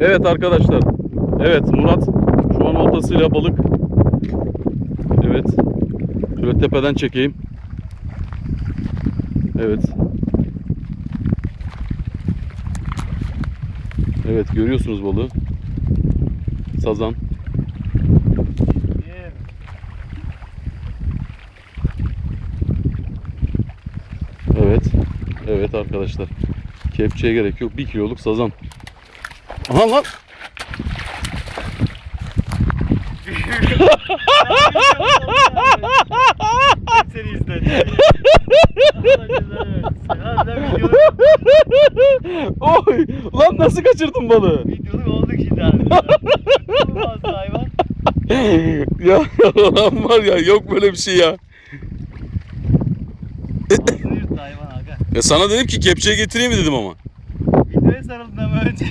Evet arkadaşlar. Evet Murat şu an oltasıyla balık. Evet. Şöyle tepeden çekeyim. Evet. Evet görüyorsunuz balığı. Sazan. Evet. Evet arkadaşlar. Kepçeye gerek yok. 1 kiloluk sazan. Aha lan. Seni izledim. Oy! Lan nasıl kaçırdın balığı? videoluk olduk şimdi abi. Bu fazla hayvan. ya lan var ya yok böyle bir şey ya. Ağzını yırttı hayvan aga. Ya sana dedim ki kepçeye getireyim mi dedim ama. Sarıldın ama önce.